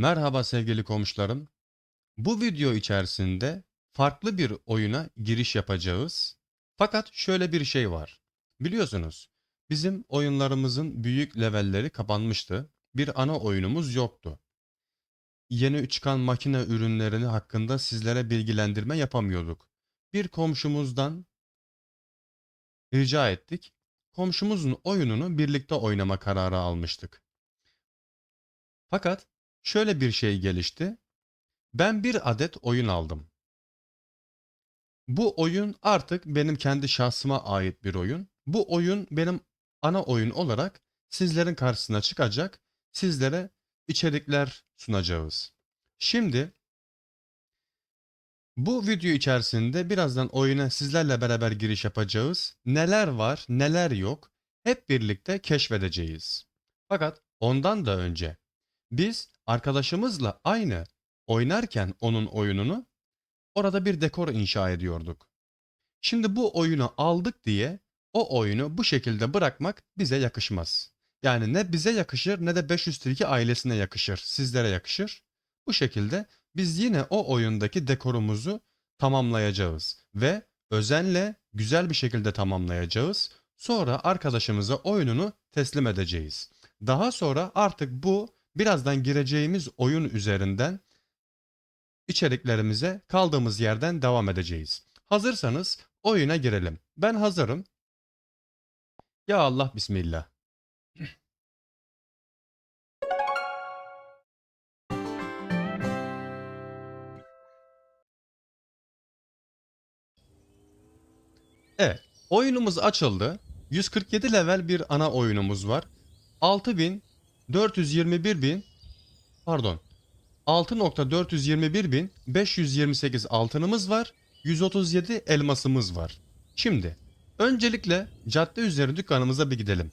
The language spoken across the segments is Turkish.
Merhaba sevgili komşularım. Bu video içerisinde farklı bir oyuna giriş yapacağız. Fakat şöyle bir şey var. Biliyorsunuz bizim oyunlarımızın büyük levelleri kapanmıştı. Bir ana oyunumuz yoktu. Yeni çıkan makine ürünlerini hakkında sizlere bilgilendirme yapamıyorduk. Bir komşumuzdan rica ettik. Komşumuzun oyununu birlikte oynama kararı almıştık. Fakat şöyle bir şey gelişti. Ben bir adet oyun aldım. Bu oyun artık benim kendi şahsıma ait bir oyun. Bu oyun benim ana oyun olarak sizlerin karşısına çıkacak. Sizlere içerikler sunacağız. Şimdi bu video içerisinde birazdan oyuna sizlerle beraber giriş yapacağız. Neler var, neler yok hep birlikte keşfedeceğiz. Fakat ondan da önce biz arkadaşımızla aynı oynarken onun oyununu orada bir dekor inşa ediyorduk. Şimdi bu oyunu aldık diye o oyunu bu şekilde bırakmak bize yakışmaz. Yani ne bize yakışır ne de 502 ailesine yakışır, sizlere yakışır. Bu şekilde biz yine o oyundaki dekorumuzu tamamlayacağız ve özenle güzel bir şekilde tamamlayacağız. Sonra arkadaşımıza oyununu teslim edeceğiz. Daha sonra artık bu birazdan gireceğimiz oyun üzerinden içeriklerimize kaldığımız yerden devam edeceğiz. Hazırsanız oyuna girelim. Ben hazırım. Ya Allah bismillah. Evet, oyunumuz açıldı. 147 level bir ana oyunumuz var. 6000 421 bin pardon 6.421 bin 528 altınımız var. 137 elmasımız var. Şimdi öncelikle cadde üzeri dükkanımıza bir gidelim.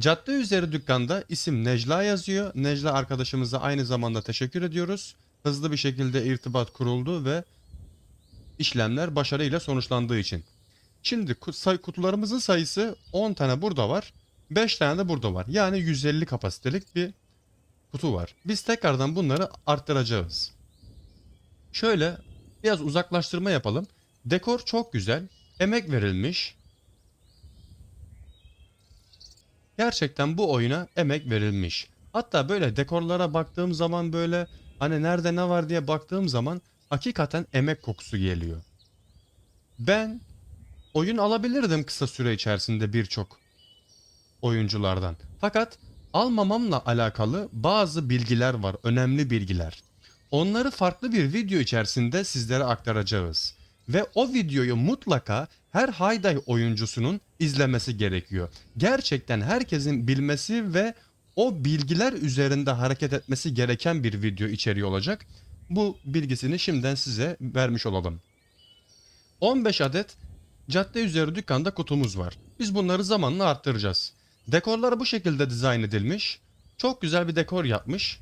Cadde üzeri dükkanda isim Necla yazıyor. Necla arkadaşımıza aynı zamanda teşekkür ediyoruz. Hızlı bir şekilde irtibat kuruldu ve işlemler başarıyla sonuçlandığı için. Şimdi kutularımızın sayısı 10 tane burada var. 5 tane de burada var. Yani 150 kapasitelik bir kutu var. Biz tekrardan bunları arttıracağız. Şöyle biraz uzaklaştırma yapalım. Dekor çok güzel. Emek verilmiş. Gerçekten bu oyuna emek verilmiş. Hatta böyle dekorlara baktığım zaman böyle hani nerede ne var diye baktığım zaman hakikaten emek kokusu geliyor. Ben oyun alabilirdim kısa süre içerisinde birçok oyunculardan. Fakat almamamla alakalı bazı bilgiler var, önemli bilgiler. Onları farklı bir video içerisinde sizlere aktaracağız. Ve o videoyu mutlaka her Hayday oyuncusunun izlemesi gerekiyor. Gerçekten herkesin bilmesi ve o bilgiler üzerinde hareket etmesi gereken bir video içeriği olacak. Bu bilgisini şimdiden size vermiş olalım. 15 adet cadde üzeri dükkanda kutumuz var. Biz bunları zamanla arttıracağız. Dekorlar bu şekilde dizayn edilmiş. Çok güzel bir dekor yapmış.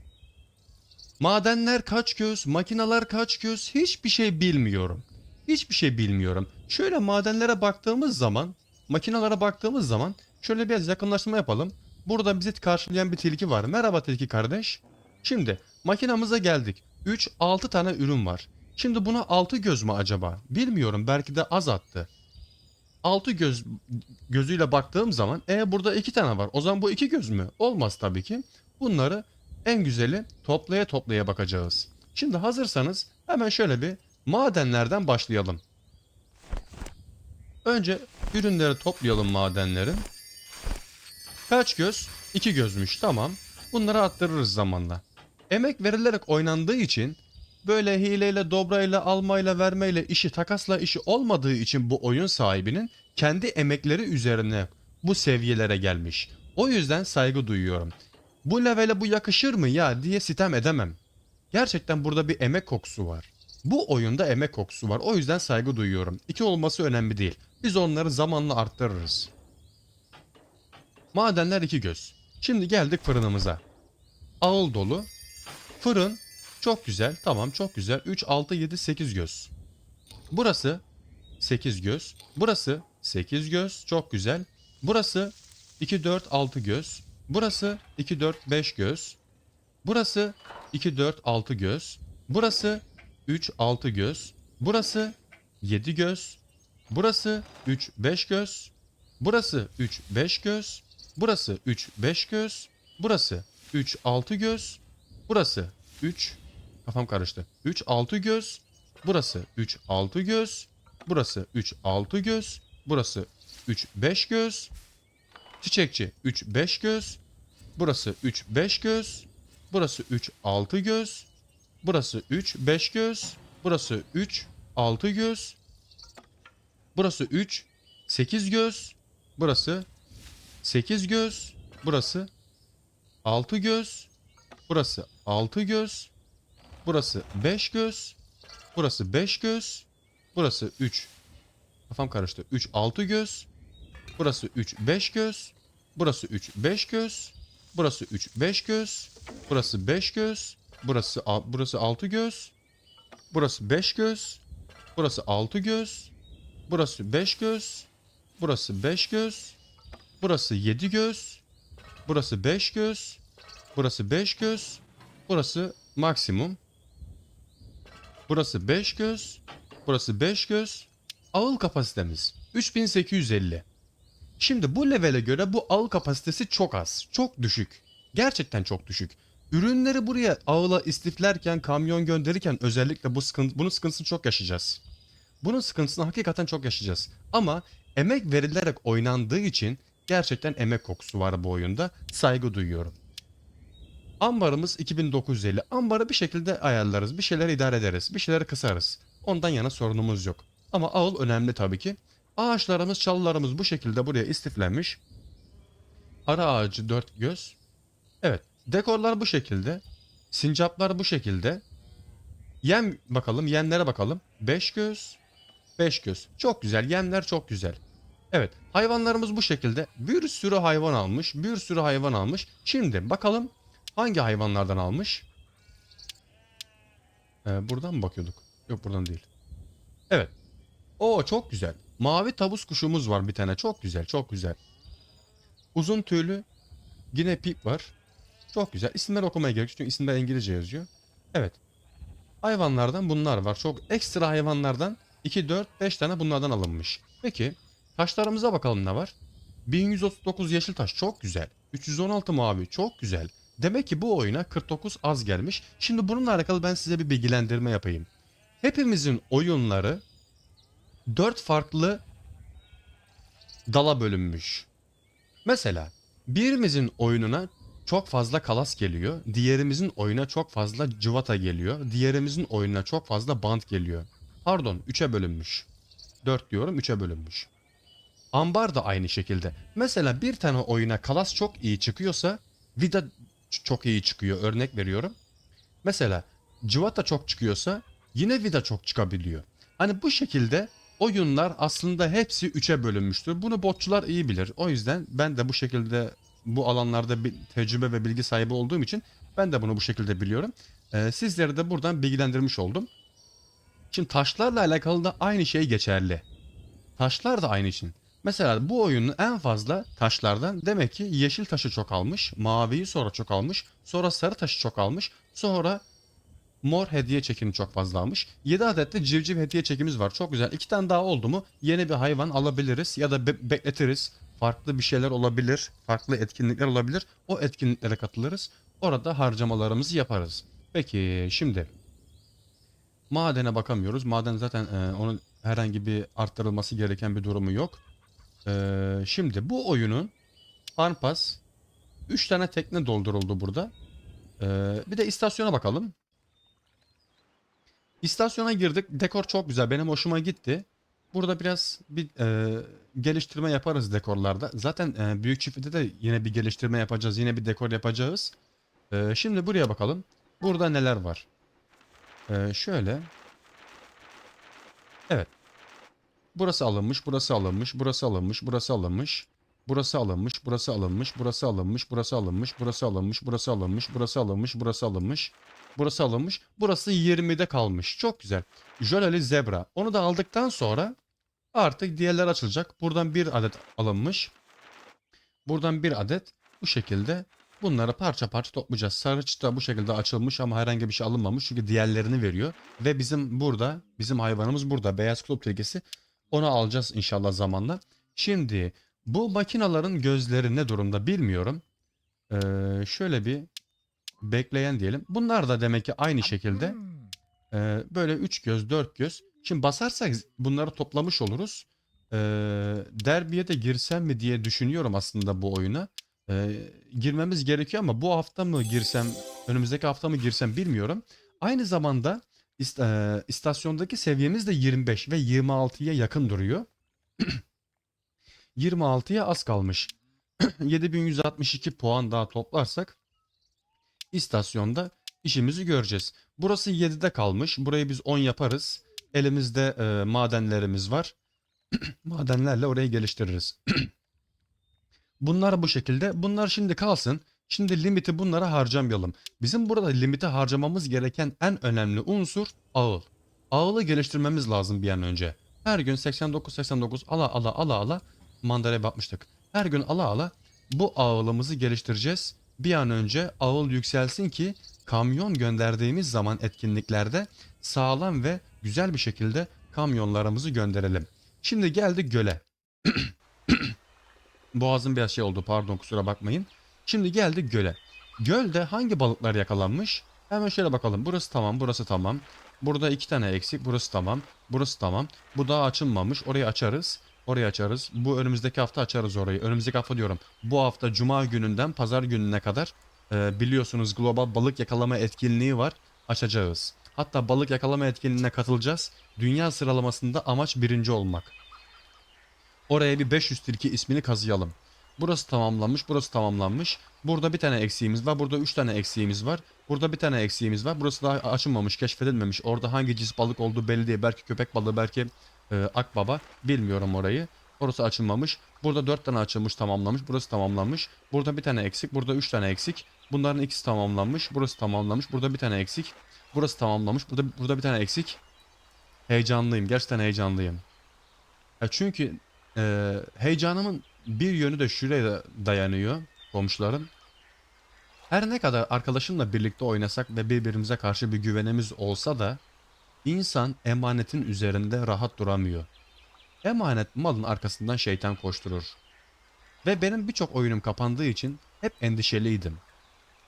Madenler kaç göz, makineler kaç göz hiçbir şey bilmiyorum. Hiçbir şey bilmiyorum. Şöyle madenlere baktığımız zaman, makinelere baktığımız zaman şöyle biraz yakınlaştırma yapalım. Burada bizi karşılayan bir tilki var. Merhaba tilki kardeş. Şimdi makinamıza geldik. 3 6 tane ürün var. Şimdi buna 6 göz mü acaba? Bilmiyorum belki de az attı. 6 göz gözüyle baktığım zaman e burada 2 tane var. O zaman bu 2 göz mü? Olmaz tabii ki. Bunları en güzeli toplaya toplaya bakacağız. Şimdi hazırsanız hemen şöyle bir madenlerden başlayalım. Önce ürünleri toplayalım madenlerin. Kaç göz? 2 gözmüş tamam. Bunları arttırırız zamanla. Emek verilerek oynandığı için böyle hileyle, dobrayla, almayla, vermeyle işi takasla işi olmadığı için bu oyun sahibinin kendi emekleri üzerine bu seviyelere gelmiş. O yüzden saygı duyuyorum. Bu levele bu yakışır mı ya diye sitem edemem. Gerçekten burada bir emek kokusu var. Bu oyunda emek kokusu var. O yüzden saygı duyuyorum. İki olması önemli değil. Biz onları zamanla arttırırız. Madenler iki göz. Şimdi geldik fırınımıza. Ağıl dolu. Fırın çok güzel. Tamam çok güzel. 3, 6, 7, 8 göz. Burası 8 göz. Burası 8 göz. Çok güzel. Burası 2, 4, 6 göz. Burası 2, 4, 5 göz. Burası 2, 4, 6 göz. Burası 3, 6 göz. Burası 7 göz. Burası 3, 5 göz. Burası 3, 5 göz. Burası 3, 5 göz. Burası 3, 6 göz. Burası 3, kafam karıştı. 3, 6 göz. Burası 3, 6 göz. Burası 3, 6 göz. Burası 3, 5 göz. Çiçekçi 3, 5 göz. Burası 3, 5 göz. Burası 3, 6 göz. Burası 3, 5 göz. Burası 3, 6 göz. Burası 3, 8 göz. Burası 8 göz. Burası 6 göz. Burası 6 göz. Burası 5 göz. Burası 5 göz. Burası 3. Kafam karıştı. 3 6 göz. Burası 3 5 göz. Burası 3 5 göz. Burası 3 5 göz. Burası 5 göz. Burası burası 6 göz. Burası 5 göz. Burası 6 göz. Burası 5 göz. Burası 5 göz. Burası 7 göz. Burası 5 göz. Burası 5 göz. Burası maksimum. Burası 5 göz. Burası 5 göz. Ağıl kapasitemiz 3850. Şimdi bu levele göre bu ağıl kapasitesi çok az. Çok düşük. Gerçekten çok düşük. Ürünleri buraya ağıla istiflerken, kamyon gönderirken özellikle bu sıkıntı, bunun sıkıntısını çok yaşayacağız. Bunun sıkıntısını hakikaten çok yaşayacağız. Ama emek verilerek oynandığı için gerçekten emek kokusu var bu oyunda. Saygı duyuyorum. Ambarımız 2950. Ambarı bir şekilde ayarlarız. Bir şeyler idare ederiz. Bir şeyleri kısarız. Ondan yana sorunumuz yok. Ama ağıl önemli tabii ki. Ağaçlarımız, çalılarımız bu şekilde buraya istiflenmiş. Ara ağacı dört göz. Evet. Dekorlar bu şekilde. Sincaplar bu şekilde. Yem bakalım. Yemlere bakalım. Beş göz. Beş göz. Çok güzel. Yemler çok güzel. Evet. Hayvanlarımız bu şekilde. Bir sürü hayvan almış. Bir sürü hayvan almış. Şimdi bakalım hangi hayvanlardan almış? Ee, buradan mı bakıyorduk? Yok buradan değil. Evet. Oo çok güzel. Mavi tavus kuşumuz var bir tane. Çok güzel, çok güzel. Uzun tüylü yine pip var. Çok güzel. İsimler okumaya gerek yok çünkü isimler İngilizce yazıyor. Evet. Hayvanlardan bunlar var. Çok ekstra hayvanlardan 2, 4, 5 tane bunlardan alınmış. Peki taşlarımıza bakalım ne var? 1139 yeşil taş çok güzel. 316 mavi çok güzel. Demek ki bu oyuna 49 az gelmiş. Şimdi bununla alakalı ben size bir bilgilendirme yapayım. Hepimizin oyunları 4 farklı dala bölünmüş. Mesela birimizin oyununa çok fazla kalas geliyor. Diğerimizin oyuna çok fazla cıvata geliyor. Diğerimizin oyununa çok fazla bant geliyor. Pardon 3'e bölünmüş. 4 diyorum 3'e bölünmüş. Ambar da aynı şekilde. Mesela bir tane oyuna kalas çok iyi çıkıyorsa vida çok iyi çıkıyor. Örnek veriyorum. Mesela cıvata çok çıkıyorsa yine vida çok çıkabiliyor. Hani bu şekilde oyunlar aslında hepsi 3'e bölünmüştür. Bunu botçular iyi bilir. O yüzden ben de bu şekilde bu alanlarda bir tecrübe ve bilgi sahibi olduğum için ben de bunu bu şekilde biliyorum. Ee, sizleri de buradan bilgilendirmiş oldum. Şimdi taşlarla alakalı da aynı şey geçerli. Taşlar da aynı için. Mesela bu oyunun en fazla taşlardan demek ki yeşil taşı çok almış, maviyi sonra çok almış, sonra sarı taşı çok almış, sonra mor hediye çekimi çok fazla almış. 7 adet de civciv hediye çekimiz var. Çok güzel. 2 tane daha oldu mu yeni bir hayvan alabiliriz ya da be- bekletiriz. Farklı bir şeyler olabilir. Farklı etkinlikler olabilir. O etkinliklere katılırız. Orada harcamalarımızı yaparız. Peki şimdi madene bakamıyoruz. Maden zaten e, onun herhangi bir arttırılması gereken bir durumu yok. E, şimdi bu oyunun Arpas 3 tane tekne dolduruldu burada. E, bir de istasyona bakalım. İstasyona girdik. Dekor çok güzel. Benim hoşuma gitti. Burada biraz bir e, geliştirme yaparız dekorlarda. Zaten e, büyük çiftlikte de yine bir geliştirme yapacağız. Yine bir dekor yapacağız. E, şimdi buraya bakalım. Burada neler var? E, şöyle. Evet. Burası alınmış, burası alınmış, burası alınmış, burası alınmış. Burası alınmış, burası alınmış, burası alınmış, burası alınmış, burası alınmış, burası alınmış, burası alınmış, burası alınmış. Burası alınmış. Burası 20'de kalmış. Çok güzel. Jöleli zebra. Onu da aldıktan sonra artık diğerler açılacak. Buradan bir adet alınmış. Buradan bir adet bu şekilde Bunları parça parça toplayacağız. Sarı çıta bu şekilde açılmış ama herhangi bir şey alınmamış. Çünkü diğerlerini veriyor. Ve bizim burada, bizim hayvanımız burada. Beyaz kutup tilkisi. Onu alacağız inşallah zamanla. Şimdi bu makinaların gözleri ne durumda bilmiyorum. Ee, şöyle bir bekleyen diyelim. Bunlar da demek ki aynı şekilde ee, böyle 3 göz 4 göz. Şimdi basarsak bunları toplamış oluruz. Ee, derbiye de girsem mi diye düşünüyorum aslında bu oyuna. Ee, girmemiz gerekiyor ama bu hafta mı girsem, önümüzdeki hafta mı girsem bilmiyorum. Aynı zamanda ist- e, istasyondaki seviyemiz de 25 ve 26'ya yakın duruyor. 26'ya az kalmış. 7162 puan daha toplarsak istasyonda işimizi göreceğiz. Burası 7'de kalmış. Burayı biz 10 yaparız. Elimizde e, madenlerimiz var. Madenlerle orayı geliştiririz. Bunlar bu şekilde. Bunlar şimdi kalsın. Şimdi limiti bunlara harcamayalım. Bizim burada limiti harcamamız gereken en önemli unsur ağıl. Ağılı geliştirmemiz lazım bir an önce. Her gün 89-89 ala ala ala ala mandalaya bakmıştık. Her gün ala ala bu ağılımızı geliştireceğiz. Bir an önce ağıl yükselsin ki kamyon gönderdiğimiz zaman etkinliklerde sağlam ve güzel bir şekilde kamyonlarımızı gönderelim. Şimdi geldik göle. Boğazım biraz şey oldu pardon kusura bakmayın. Şimdi geldik göle. Gölde hangi balıklar yakalanmış? Hemen şöyle bakalım. Burası tamam, burası tamam. Burada iki tane eksik. Burası tamam. Burası tamam. Bu daha açılmamış. Orayı açarız. Orayı açarız. Bu önümüzdeki hafta açarız orayı. Önümüzdeki hafta diyorum. Bu hafta cuma gününden pazar gününe kadar e, biliyorsunuz global balık yakalama etkinliği var. Açacağız. Hatta balık yakalama etkinliğine katılacağız. Dünya sıralamasında amaç birinci olmak. Oraya bir 500 tilki ismini kazıyalım. Burası tamamlanmış, burası tamamlanmış. Burada bir tane eksiğimiz var, burada 3 tane eksiğimiz var. Burada bir tane eksiğimiz var. Burası daha açılmamış, keşfedilmemiş. Orada hangi cins balık olduğu belli değil. Belki köpek balığı, belki e, akbaba. Bilmiyorum orayı. Orası açılmamış. Burada 4 tane açılmış, tamamlanmış. Burası tamamlanmış. Burada bir tane eksik, burada 3 tane eksik. Bunların ikisi tamamlanmış. Burası tamamlanmış. Burada bir tane eksik. Burası tamamlanmış. Burada burada bir tane eksik. Heyecanlıyım. Gerçekten heyecanlıyım. Ya çünkü e, heyecanımın bir yönü de şuraya dayanıyor komşularım. Her ne kadar arkadaşımla birlikte oynasak ve birbirimize karşı bir güvenimiz olsa da insan emanetin üzerinde rahat duramıyor. Emanet malın arkasından şeytan koşturur. Ve benim birçok oyunum kapandığı için hep endişeliydim.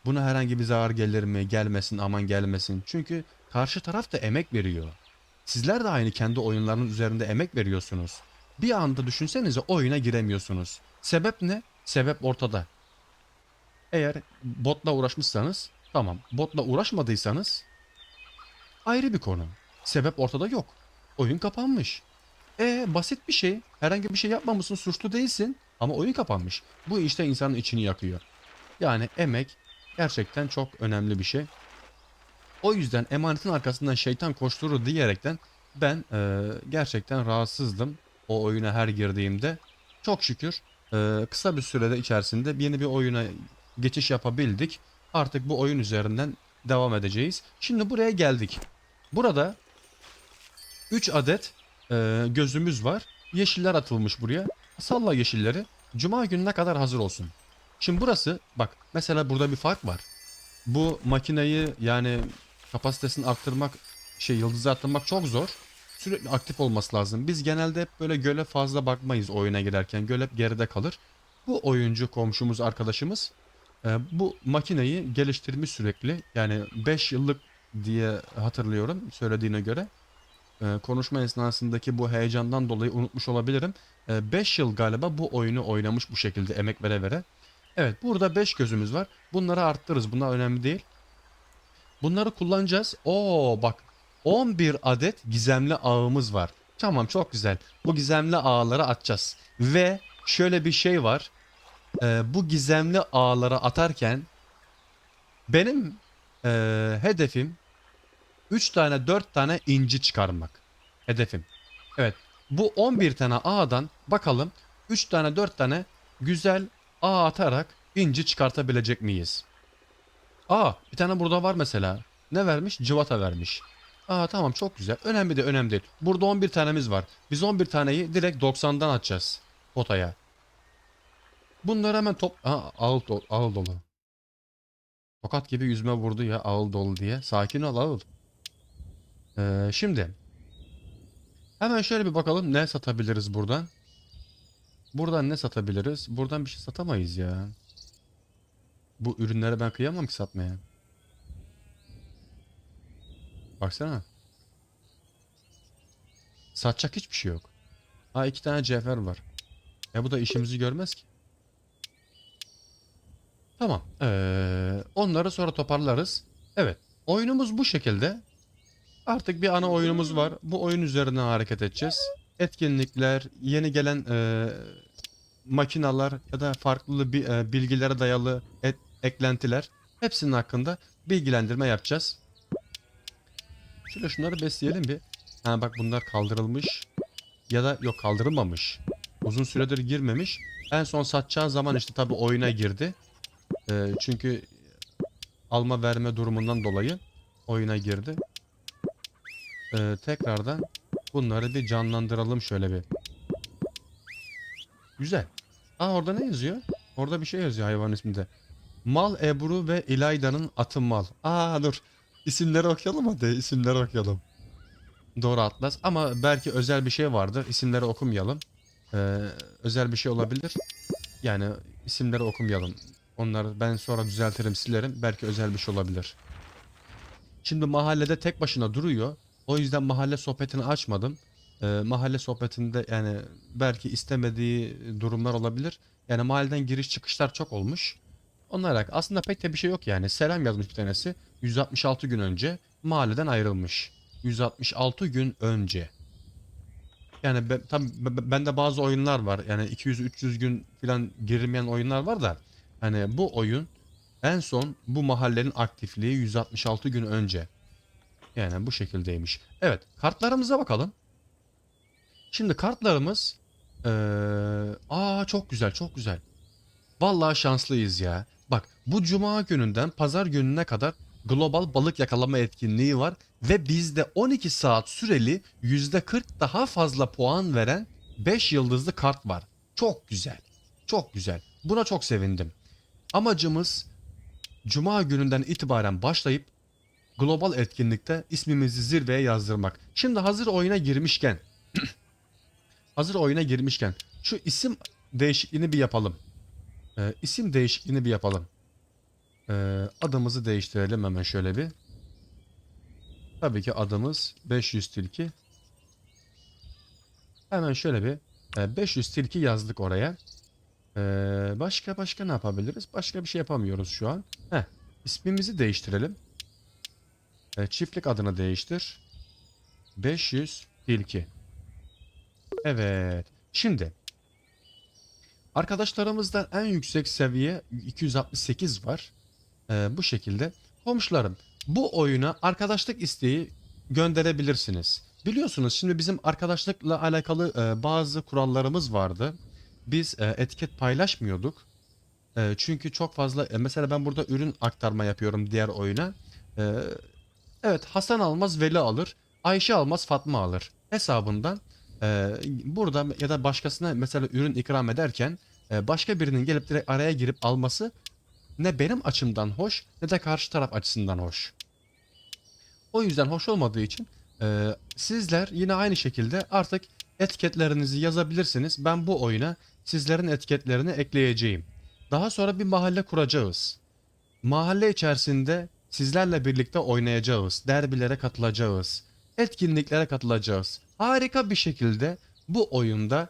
Buna herhangi bir zarar gelir mi, gelmesin, aman gelmesin. Çünkü karşı taraf da emek veriyor. Sizler de aynı kendi oyunlarının üzerinde emek veriyorsunuz. Bir anda düşünsenize oyuna giremiyorsunuz. Sebep ne? Sebep ortada. Eğer botla uğraşmışsanız tamam. Botla uğraşmadıysanız ayrı bir konu. Sebep ortada yok. Oyun kapanmış. E basit bir şey. Herhangi bir şey yapmamışsın, suçlu değilsin ama oyun kapanmış. Bu işte insanın içini yakıyor. Yani emek gerçekten çok önemli bir şey. O yüzden emanetin arkasından şeytan koşturur diyerekten ben e, gerçekten rahatsızdım o oyuna her girdiğimde. Çok şükür e, kısa bir sürede içerisinde yeni bir oyuna geçiş yapabildik. Artık bu oyun üzerinden devam edeceğiz. Şimdi buraya geldik. Burada 3 adet e, gözümüz var. Yeşiller atılmış buraya. Salla yeşilleri. Cuma gününe kadar hazır olsun. Şimdi burası bak mesela burada bir fark var. Bu makineyi yani kapasitesini arttırmak şey yıldızı arttırmak çok zor. Sürekli aktif olması lazım. Biz genelde hep böyle göle fazla bakmayız oyuna girerken. Göl hep geride kalır. Bu oyuncu komşumuz arkadaşımız e, bu makineyi geliştirmiş sürekli. Yani 5 yıllık diye hatırlıyorum söylediğine göre. E, konuşma esnasındaki bu heyecandan dolayı unutmuş olabilirim. 5 yıl galiba bu oyunu oynamış bu şekilde emek vere vere. Evet burada 5 gözümüz var. Bunları arttırırız. Bunlar önemli değil. Bunları kullanacağız. Oo bak 11 adet gizemli ağımız var. Tamam çok güzel. Bu gizemli ağları atacağız. Ve şöyle bir şey var. Ee, bu gizemli ağları atarken benim ee, hedefim 3 tane 4 tane inci çıkarmak. Hedefim. Evet. Bu 11 tane ağdan bakalım 3 tane 4 tane güzel ağ atarak inci çıkartabilecek miyiz? Aa bir tane burada var mesela. Ne vermiş? Cıvata vermiş. Aa tamam çok güzel. Önemli de önemli değil. Burada 11 tanemiz var. Biz 11 taneyi direkt 90'dan atacağız potaya. Bunları hemen top... Aa ağıl, do- ağıl dolu. Tokat gibi yüzme vurdu ya ağıl dolu diye. Sakin ol ağıl. Ee, şimdi. Hemen şöyle bir bakalım ne satabiliriz buradan. Buradan ne satabiliriz? Buradan bir şey satamayız ya. Bu ürünleri ben kıyamam ki satmaya. Baksana. Satacak hiçbir şey yok. Ha iki tane cevher var. E bu da işimizi görmez ki. Tamam. Ee, onları sonra toparlarız. Evet. Oyunumuz bu şekilde. Artık bir ana oyunumuz var. Bu oyun üzerine hareket edeceğiz. Etkinlikler, yeni gelen e, makinalar ya da farklı bi- e, bilgilere dayalı et- eklentiler hepsinin hakkında bilgilendirme yapacağız. Şöyle şunları besleyelim bir. Ha bak bunlar kaldırılmış ya da yok kaldırılmamış. Uzun süredir girmemiş. En son satacağı zaman işte tabi oyuna girdi. Ee, çünkü alma verme durumundan dolayı oyuna girdi. Ee, tekrardan bunları bir canlandıralım şöyle bir. Güzel. Aa orada ne yazıyor? Orada bir şey yazıyor hayvan isminde. Mal Ebru ve İlayda'nın atı mal. Aa dur. İsimleri okuyalım hadi. İsimleri okuyalım. Doğru Atlas ama belki özel bir şey vardır. İsimleri okumayalım. Ee, özel bir şey olabilir. Yani isimleri okumayalım. Onları ben sonra düzeltirim silerim. Belki özel bir şey olabilir. Şimdi mahallede tek başına duruyor. O yüzden mahalle sohbetini açmadım. Ee, mahalle sohbetinde yani belki istemediği durumlar olabilir. Yani mahalleden giriş çıkışlar çok olmuş. Onlara aslında pek de bir şey yok yani. Selam yazmış bir tanesi. 166 gün önce mahalleden ayrılmış. 166 gün önce. Yani ben, be- bende bazı oyunlar var. Yani 200-300 gün falan girilmeyen oyunlar var da. Hani bu oyun en son bu mahallenin aktifliği 166 gün önce. Yani bu şekildeymiş. Evet kartlarımıza bakalım. Şimdi kartlarımız eee aa çok güzel çok güzel. Vallahi şanslıyız ya. Bak bu cuma gününden pazar gününe kadar global balık yakalama etkinliği var ve bizde 12 saat süreli %40 daha fazla puan veren 5 yıldızlı kart var. Çok güzel. Çok güzel. Buna çok sevindim. Amacımız cuma gününden itibaren başlayıp global etkinlikte ismimizi zirveye yazdırmak. Şimdi hazır oyuna girmişken hazır oyuna girmişken şu isim değişikliğini bir yapalım. Ee, isim değişikliğini bir yapalım. Ee, adımızı değiştirelim hemen şöyle bir. Tabii ki adımız 500 tilki. Hemen şöyle bir e, 500 tilki yazdık oraya. Ee, başka başka ne yapabiliriz? Başka bir şey yapamıyoruz şu an. Heh, ismimizi değiştirelim. Ee, çiftlik adını değiştir. 500 tilki. Evet. Şimdi Arkadaşlarımızda en yüksek seviye 268 var. Ee, bu şekilde. Komşularım bu oyuna arkadaşlık isteği gönderebilirsiniz. Biliyorsunuz şimdi bizim arkadaşlıkla alakalı e, bazı kurallarımız vardı. Biz e, etiket paylaşmıyorduk. E, çünkü çok fazla e, mesela ben burada ürün aktarma yapıyorum diğer oyuna. E, evet Hasan almaz Veli alır. Ayşe almaz Fatma alır. Hesabından ee, burada ya da başkasına mesela ürün ikram ederken e, başka birinin gelip direkt araya girip alması ne benim açımdan hoş ne de karşı taraf açısından hoş. O yüzden hoş olmadığı için e, sizler yine aynı şekilde artık etiketlerinizi yazabilirsiniz. Ben bu oyuna sizlerin etiketlerini ekleyeceğim. Daha sonra bir mahalle kuracağız. Mahalle içerisinde sizlerle birlikte oynayacağız. Derbilere katılacağız. Etkinliklere katılacağız. Harika bir şekilde bu oyunda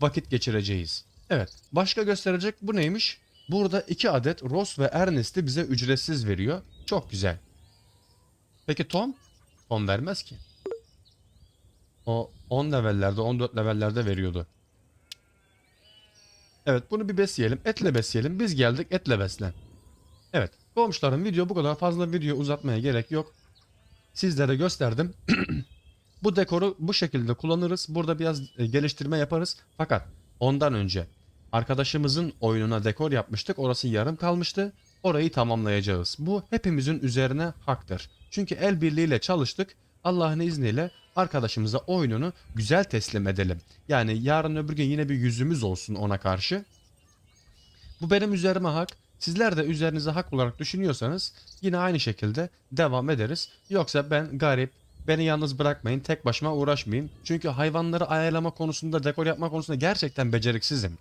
vakit geçireceğiz. Evet, başka gösterecek bu neymiş? Burada iki adet Ross ve Ernest'i bize ücretsiz veriyor. Çok güzel. Peki Tom? Tom vermez ki. O 10 levellerde, 14 levellerde veriyordu. Evet, bunu bir besleyelim. Etle besleyelim. Biz geldik, etle beslen. Evet, komşularım video bu kadar fazla video uzatmaya gerek yok. Sizlere gösterdim. Bu dekoru bu şekilde kullanırız. Burada biraz e, geliştirme yaparız. Fakat ondan önce arkadaşımızın oyununa dekor yapmıştık. Orası yarım kalmıştı. Orayı tamamlayacağız. Bu hepimizin üzerine haktır. Çünkü el birliğiyle çalıştık. Allah'ın izniyle arkadaşımıza oyununu güzel teslim edelim. Yani yarın öbür gün yine bir yüzümüz olsun ona karşı. Bu benim üzerime hak. Sizler de üzerinize hak olarak düşünüyorsanız yine aynı şekilde devam ederiz. Yoksa ben garip, beni yalnız bırakmayın, tek başıma uğraşmayayım. Çünkü hayvanları ayarlama konusunda, dekor yapma konusunda gerçekten beceriksizim.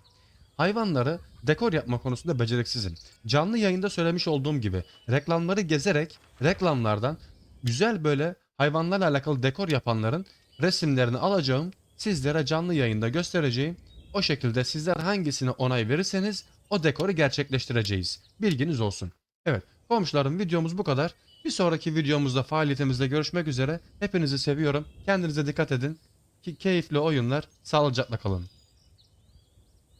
Hayvanları dekor yapma konusunda beceriksizim. Canlı yayında söylemiş olduğum gibi reklamları gezerek reklamlardan güzel böyle hayvanlarla alakalı dekor yapanların resimlerini alacağım. Sizlere canlı yayında göstereceğim. O şekilde sizler hangisine onay verirseniz o dekoru gerçekleştireceğiz. Bilginiz olsun. Evet komşularım videomuz bu kadar. Bir sonraki videomuzda faaliyetimizde görüşmek üzere. Hepinizi seviyorum. Kendinize dikkat edin. Ki keyifli oyunlar. Sağlıcakla kalın.